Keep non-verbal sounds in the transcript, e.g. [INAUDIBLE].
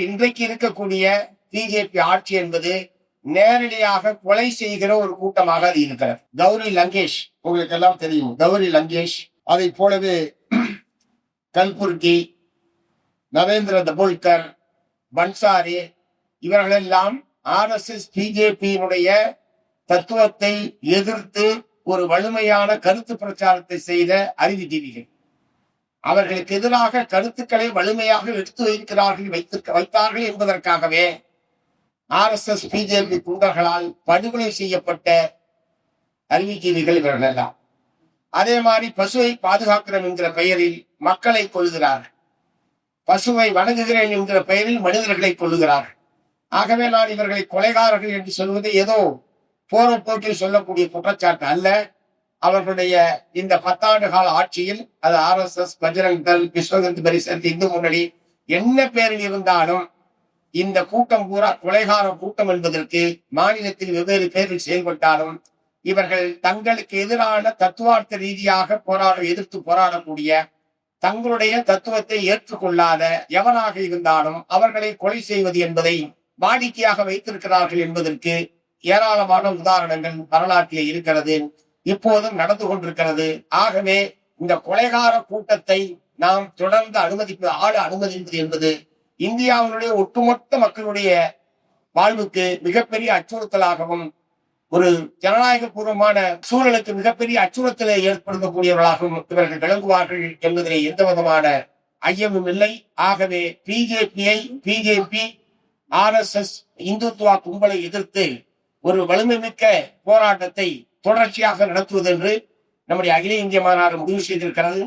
இன்றைக்கு இருக்கக்கூடிய பிஜேபி ஆட்சி என்பது நேரடியாக கொலை செய்கிற ஒரு கூட்டமாக அது இருக்கிறது கௌரி லங்கேஷ் உங்களுக்கு எல்லாம் தெரியும். கௌரி லங்கேஷ் அதை போலவே [CLEARS THROAT] கல்புர்கி நரேந்திர தபோல்கர் பன்சாரி இவர்களெல்லாம் ஆர் எஸ் எஸ் பிஜேபியினுடைய தத்துவத்தை எதிர்த்து ஒரு வலிமையான கருத்து பிரச்சாரத்தை செய்த அறிவுஜீவிகள் அவர்களுக்கு எதிராக கருத்துக்களை வலிமையாக எடுத்து வைக்கிறார்கள் வைத்திருக்க வைத்தார்கள் என்பதற்காகவே ஆர் எஸ் எஸ் பிஜேபி குண்டர்களால் படுகொலை செய்யப்பட்ட அறிவுஜீவிகள் இவர்கள் எல்லாம் அதே மாதிரி பசுவை பாதுகாக்கிறோம் என்கிற பெயரில் மக்களை கொள்கிறார் பசுவை வணங்குகிறேன் என்கிற பெயரில் மனிதர்களை கொள்ளுகிறார்கள் ஆகவே நான் இவர்களை கொலைகாரர்கள் என்று சொல்வது ஏதோ போற போட்டில் சொல்லக்கூடிய குற்றச்சாட்டு அல்ல. அவர்களுடைய இந்த பத்தாண்டு கால ஆட்சியில் அது ஆர் எஸ் எஸ் பஜ்ரங் தல் விஸ்வகந்த் பரிசத் இந்து முன்னணி என்ன பேரில் இருந்தாலும் இந்த கூட்டம் பூரா கொலைகார கூட்டம் என்பதற்கு மாநிலத்தில் வெவ்வேறு பேரில் செயல்பட்டாலும் இவர்கள் தங்களுக்கு எதிரான தத்துவார்த்த ரீதியாக போராட எதிர்த்து போராடக்கூடிய தங்களுடைய தத்துவத்தை ஏற்றுக்கொள்ளாத எவராக இருந்தாலும் அவர்களை கொலை செய்வது என்பதை வாடிக்கையாக வைத்திருக்கிறார்கள் என்பதற்கு ஏராளமான உதாரணங்கள் வரலாற்றிலே இருக்கிறது. இப்போதும் நடந்து கொண்டிருக்கிறது. ஆகவே இந்த கொலைகார கூட்டத்தை நாம் தொடர்ந்து அனுமதிப்பது ஆள அனுமதிப்பது என்பது இந்தியாவினுடைய ஒட்டுமொத்த மக்களுடைய வாழ்வுக்கு மிகப்பெரிய அச்சுறுத்தலாகவும் ஒரு ஜனநாயக பூர்வமான சூழலுக்கு மிகப்பெரிய அச்சுறுத்தலை ஏற்படுத்தக்கூடியவர்களாகவும் இவர்கள் விளங்குவார்கள் என்பதிலே எந்த விதமான ஐயமும் இல்லை. ஆகவே பிஜேபியை BJP R S S Hindutva கும்பலை எதிர்த்து ஒரு வலிமைமிக்க போராட்டத்தை தொடர்ச்சியாக நடத்துவது என்று நம்முடைய அகில இந்திய மாநாடு முடிவு செய்திருக்கிறது.